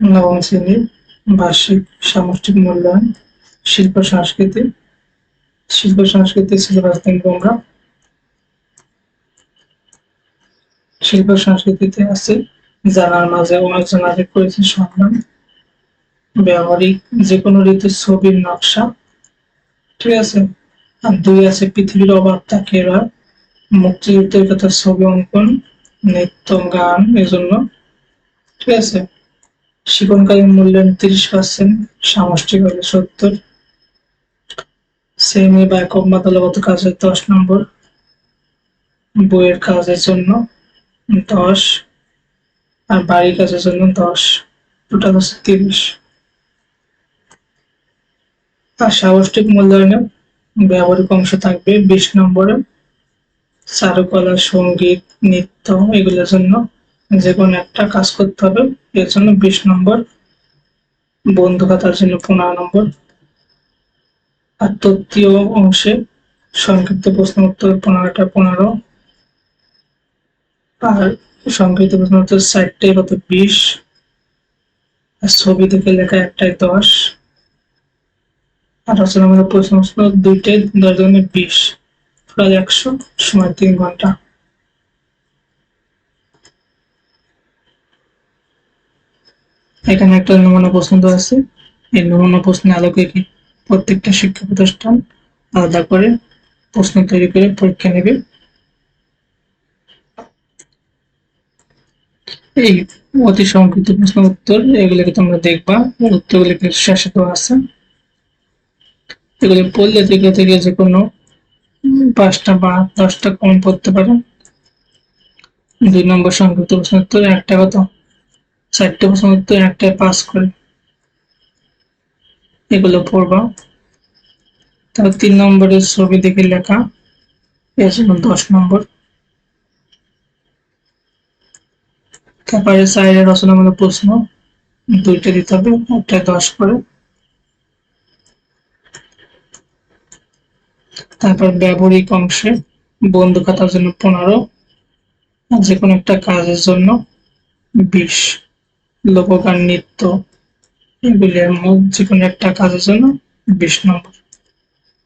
নবম শ্রেণির বার্ষিক সামষ্টিক মূল্যায়ন, শিল্প সংস্কৃতি শিল্প সংস্কৃতি সিলেবাস দেখব আমরা শিল্প সংস্কৃতিতে আছে জানার মাঝে আগে করেছে সংগ্রাম। ব্যবহারিক যে কোনো ঋতুর ছবির নকশা। ঠিক আছে? আর দুই আছে পৃথিবীর অভাব তাকেরা মুক্তিযুদ্ধের কথা ছবি অঙ্কন নৃত্য গান, এজন্য। ঠিক আছে? শিকনকারী মূল্যায়ন তিরিশ পার্সেন্ট, সামষ্টিক হলে সত্তর। শ্রেণি বা একক বা দলগত কাজের দশ নম্বর। বইয়ের কাজের জন্য দশ। আর বাড়ির কাজের জন্য দশ। টোটাল হচ্ছে তিরিশ। আর সামষ্টিক মূল্যায়নে ব্যবহারিক অংশ থাকবে বিশ নম্বরে। চারুকলা, সংগীত, নৃত্য, এগুলোর জন্য। যে কোনো একটা কাজ করতে হবে। এর জন্য বিশ নম্বর, বন্ধু খাতার জন্য পনেরো নম্বর। আর তত্ত্বীয় অংশে সংক্ষিপ্ত প্রশ্ন উত্তর পনেরোটা পনেরো। আর সংক্ষিপ্ত প্রশ্ন উত্তর চারটে কত বিশ। আর ছবি থেকে লেখা একটাই দশ। আর রচনামূলক প্রশ্ন উত্তর দুইটাই দশ জনের বিশ। প্রায় একশো, সময় তিন ঘণ্টা। এখানে একটা নমুনা প্রশ্ন দেওয়া আছে। এই নমুনা প্রশ্নের আলোকে প্রত্যেকটা শিক্ষা প্রতিষ্ঠান আলাদা করে প্রশ্ন তৈরি করে পরীক্ষা নেবে? এই অতি সংক্ষিপ্ত প্রশ্ন উত্তর, এগুলোকে তোমরা দেখবা। উত্তরগুলি শেষে আছে। এগুলি পড়লে থেকে থেকে যে কোনো পাঁচটা বা দশটা কম পড়তে পারে। দুই নম্বর সংক্ষিপ্ত প্রশ্ন উত্তর একটা কত? চারটে প্রশ্ন উত্তর একটাই পাস করে এগুলো পড়বা। তারপর তিন নম্বরের ছবি দেখে লেখা জন্য দশ নম্বর। তারপরে সাইডের রচনামূলক প্রশ্ন, দুইটা দিতে হবে, একটা দশ করে। তারপর ব্যবহারিক অংশে বন্ধু খাতার জন্য পনেরো যে কোনো একটা কাজের জন্য বিশ। লোকগান নৃত্য এগুলি মোট যে কোনো একটা কাজের জন্য বিশ নম্বর।